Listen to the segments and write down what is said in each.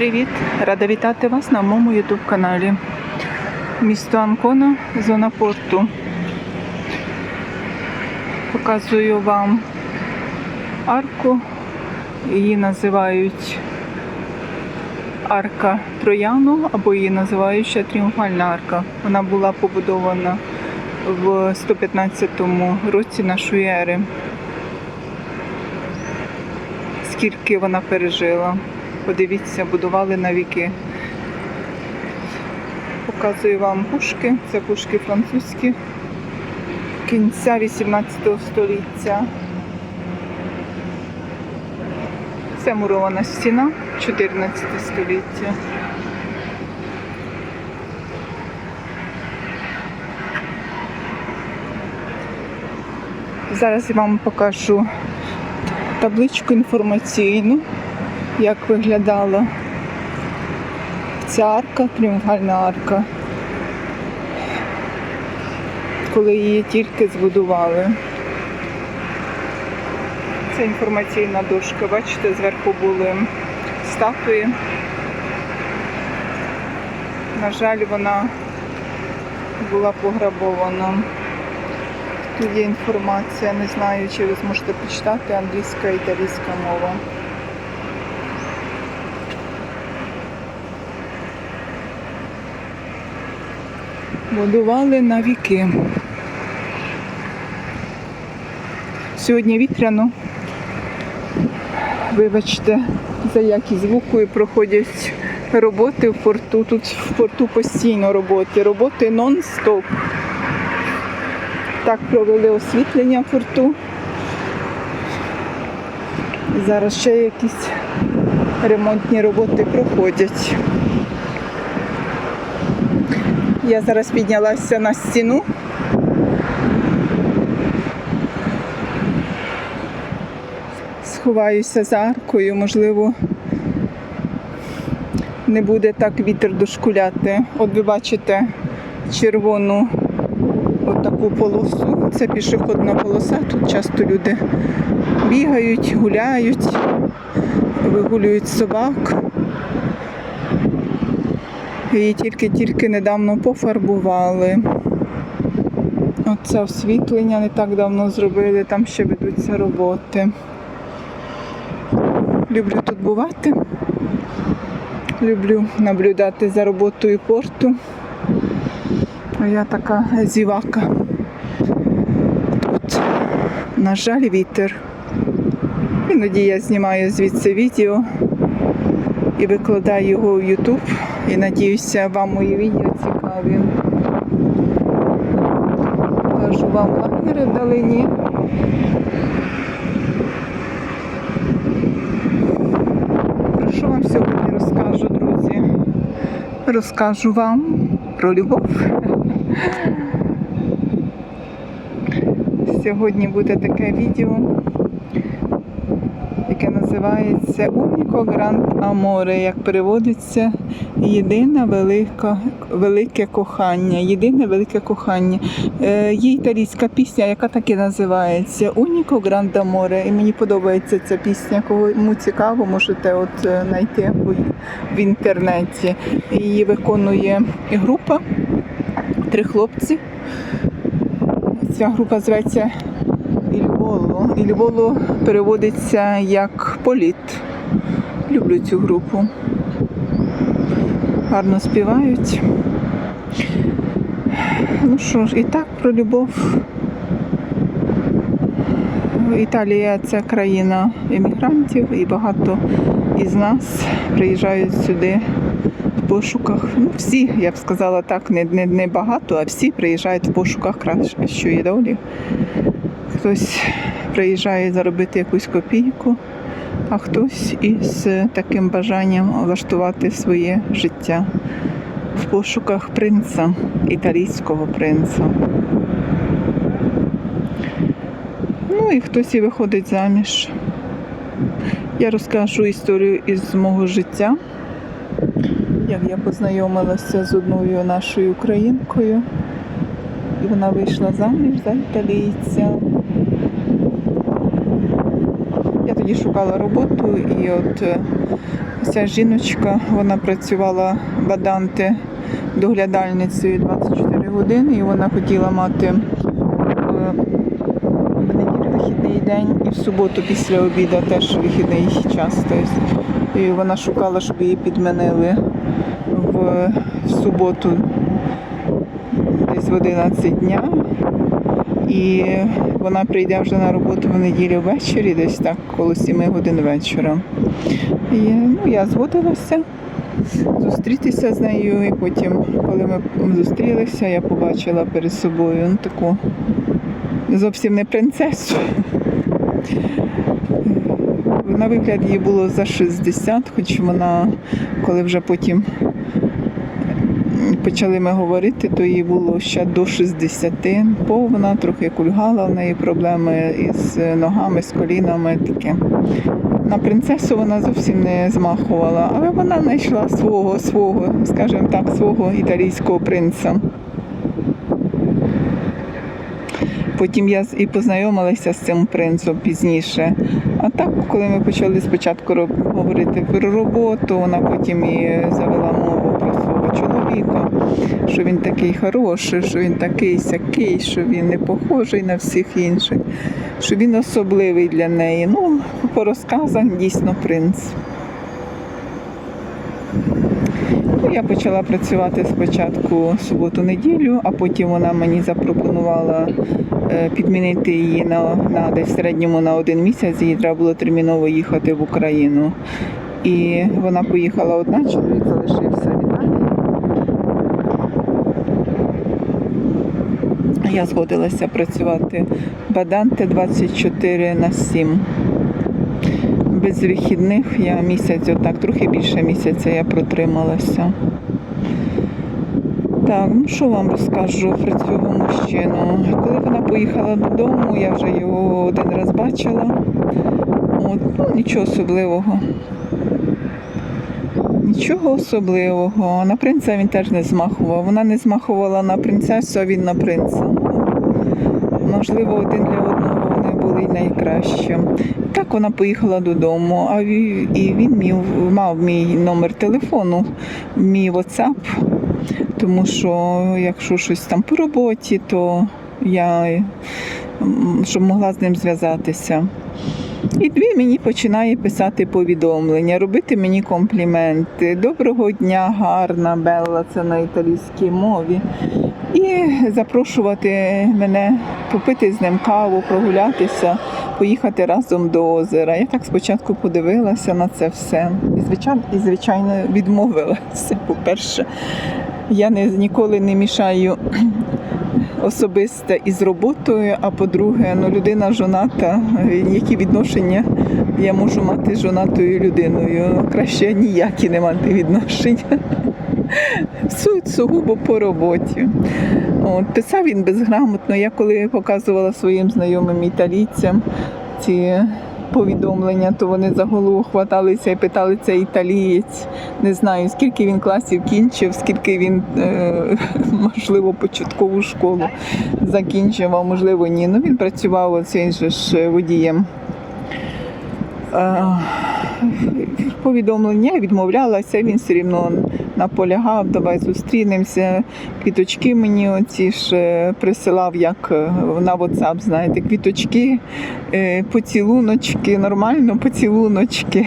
привіт! Рада вітати вас на моєму YouTube каналі. Місто Анкона, зона порту. Показую вам арку. Її називають арка Трояну або її називають ще Тріумфальна арка. Вона була побудована в 115 році нашої ери. Скільки вона пережила. Подивіться, будували на віки. Показую вам пушки. Це пушки французькі кінця 18 століття. Це мурована стіна 14 століття. Зараз я вам покажу табличку інформаційну, як виглядала ця арка, тріумфальна арка, коли її тільки збудували. Це інформаційна дошка. Бачите, зверху були статуї. На жаль, вона була пограбована. Тут є інформація, не знаю, чи ви зможете почитати англійська і італійська мова. Будували на віки. Сьогодні вітряно. Вибачте, за якість звуку і проходять роботи в порту. Тут в порту постійно роботи. Роботи нон-стоп. Так провели освітлення в порту. Зараз ще якісь ремонтні роботи проходять. Я зараз піднялася на стіну. Сховаюся за аркою, можливо, не буде так вітер дошкуляти. От ви бачите червону отаку полосу. Це пішохідна полоса. Тут часто люди бігають, гуляють, вигулюють собак. Її тільки-тільки недавно пофарбували. Оце освітлення не так давно зробили, там ще ведуться роботи. Люблю тут бувати. Люблю наблюдати за роботою порту. А я така зівака. Тут, на жаль, вітер. Іноді я знімаю звідси відео і викладаю його в YouTube. І надіюся, вам мої відео цікаві. Покажу вам лагери вдалині. Про що вам сьогодні розкажу, друзі? Розкажу вам про любов. Сьогодні буде таке відео, яке називається Уніко Гранд Аморе, як переводиться єдине велика, велике кохання. Єдине велике кохання. Е, є італійська пісня, яка так і називається Уніко Гранд Аморе. І мені подобається ця пісня. Кому цікаво, можете от е, знайти в інтернеті. Її виконує група, три хлопці. Ця група зветься Ільволо. Ільволо переводиться як політ. Люблю цю групу. Гарно співають. Ну що ж, і так про любов. Італія це країна емігрантів, і багато із нас приїжджають сюди в пошуках. Ну, всі, я б сказала так, не, не, не багато, а всі приїжджають в пошуках кращої долі. Хтось приїжджає заробити якусь копійку, а хтось із таким бажанням влаштувати своє життя в пошуках принца, італійського принца. Ну і хтось і виходить заміж. Я розкажу історію із мого життя, як я познайомилася з одною нашою українкою, і вона вийшла заміж за італійця. Тоді шукала роботу, і от е, ця жіночка, вона працювала баданти доглядальницею 24 години, і вона хотіла мати е, в неділю вихідний день і в суботу після обіду теж вихідний час. Тобто, і вона шукала, щоб її підмінили в, в суботу десь в 11 дня. І вона прийде вже на роботу в неділю ввечері, десь так, коло 7 годин вечора. І ну, я згодилася зустрітися з нею, і потім, коли ми зустрілися, я побачила перед собою ну, таку зовсім не принцесу. На вигляд їй було за 60, хоч вона, коли вже потім почали ми говорити, то їй було ще до 60. Повна, трохи кульгала, в неї проблеми із ногами, з колінами таке. На принцесу вона зовсім не змахувала, але вона знайшла свого, свого, скажімо так, свого італійського принца. Потім я і познайомилася з цим принцем пізніше. А так, коли ми почали спочатку говорити про роботу, вона потім і завела мову про свого чоловіка, що він такий хороший, що він такий сякий, що він не похожий на всіх інших, що він особливий для неї. Ну, по розказах дійсно принц. Ну, Я почала працювати спочатку суботу-неділю, а потім вона мені запропонувала е, підмінити її на, на десь в середньому на один місяць. Їй треба було терміново їхати в Україну. І вона поїхала одна, чоловік залишився в Італії. Я згодилася працювати баданте 24 на 7. Без вихідних я місяць, отак, трохи більше місяця я протрималася. Так, ну що вам розкажу про цього мужчину? Коли вона поїхала додому, я вже його один раз бачила. От, ну, нічого особливого. Нічого особливого. На принца він теж не змахував. Вона не змахувала на принцесу, а він на принца. Можливо, один для одного вони були найкращі. Так вона поїхала додому, а і він мів, мав мій номер телефону, мій WhatsApp, тому що якщо щось там по роботі, то я щоб могла з ним зв'язатися. І він мені починає писати повідомлення, робити мені компліменти. Доброго дня, гарна Белла, це на італійській мові. І запрошувати мене попити з ним каву, прогулятися, поїхати разом до озера. Я так спочатку подивилася на це все. І звичайно, і, звичайно відмовилася. По-перше, я не, ніколи не мішаю особисте із роботою, а по-друге, ну, людина жоната, які відношення я можу мати з жонатою людиною. Краще ніякі не мати відношення. Сугубо по роботі. От, писав він безграмотно. Я коли показувала своїм знайомим італійцям ці повідомлення, то вони за голову хваталися і питали, це італієць. Не знаю, скільки він класів кінчив, скільки він, е, можливо, початкову школу закінчив, а можливо, ні. Ну він працював оцей же ж водієм. Е, Повідомлення відмовлялася, він все рівно наполягав, давай зустрінемося. Квіточки мені оці ж е, присилав, як е, на WhatsApp, знаєте, квіточки, е, поцілуночки, нормально поцілуночки.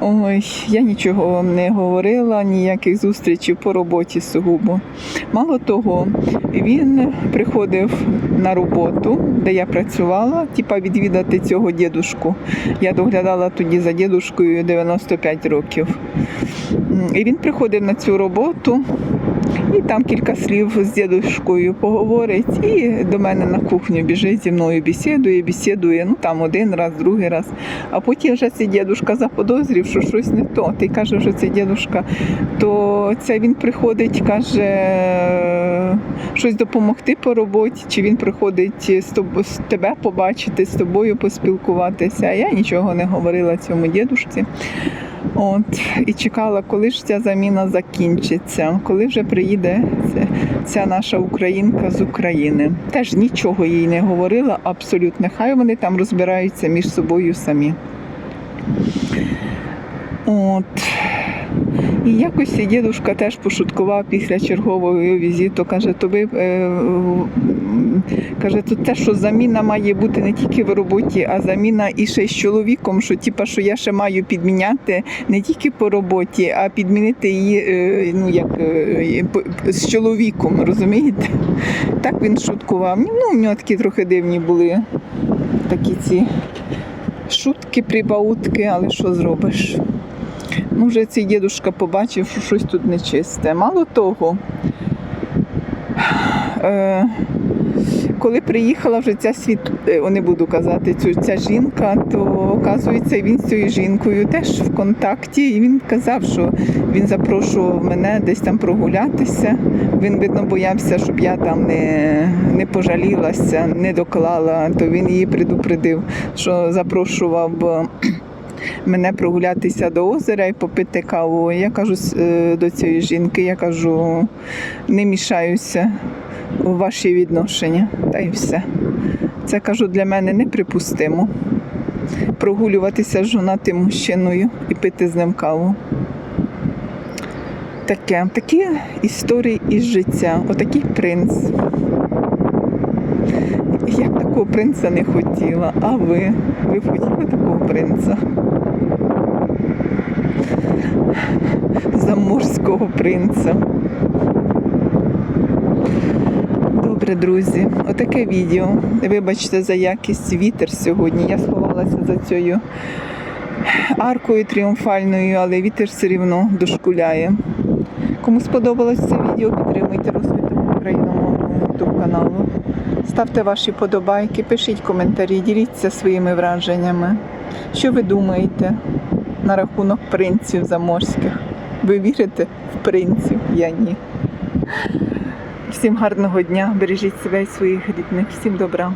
Ой, я нічого вам не говорила, ніяких зустрічей по роботі сугубо. Мало того, він приходив на роботу, де я працювала, типа відвідати цього дідушку. Я доглядала тоді за дідушкою 95 років. І він приходив на цю роботу. І там кілька слів з дідушкою поговорить, і до мене на кухню біжить зі мною бесідує, бесідує, ну там один раз, другий раз. А потім вже цей дідушка заподозрів, що щось не то. Ти каже, що це дідушка, то це він приходить, каже щось допомогти по роботі, чи він приходить з тобою з тебе побачити, з тобою поспілкуватися. Я нічого не говорила цьому дідушці. От, і чекала, коли ж ця заміна закінчиться, коли вже приїде ця, наша українка з України. Теж нічого їй не говорила, абсолютно. Хай вони там розбираються між собою самі. От. І якось і дідушка теж пошуткував після чергового візиту. Каже, тобі е, каже, то те, що заміна має бути не тільки в роботі, а заміна і ще й з чоловіком, що типа, що я ще маю підміняти не тільки по роботі, а підмінити її е, ну, як, е, з чоловіком, розумієте? Так він шуткував. Ну, в нього такі трохи дивні були такі ці шутки, прибаутки, але що зробиш? Ну, вже цей дідушка побачив, що щось тут нечисте. Мало того, е, коли приїхала вже ця світ, е, не буду казати, цю, ця жінка, то оказується, він з цією жінкою теж в контакті. І він казав, що він запрошував мене десь там прогулятися. Він, видно, боявся, щоб я там не, не пожалілася, не доклала, то він її предупредив, що запрошував. Мене прогулятися до озера і попити каву. Я кажу е, до цієї жінки, я кажу, не мішаюся у ваші відношення. Та й все. Це кажу для мене неприпустимо. Прогулюватися з жонатим мужчиною і пити з ним каву. Таке, такі історії із життя. Отакий принц. Такого принца не хотіла. А ви? Ви хотіли такого принца? Заморського принца. Добре, друзі, отаке відео. Вибачте за якість вітер сьогодні. Я сховалася за цією аркою тріумфальною, але вітер все рівно дошкуляє. Кому сподобалось це відео, підтримуйте розвиток україномовного YouTube каналу. Ставте ваші подобайки, пишіть коментарі, діліться своїми враженнями. Що ви думаєте на рахунок принців заморських? Ви вірите в принців? Я ні. Всім гарного дня, бережіть себе і своїх рідних, всім добра.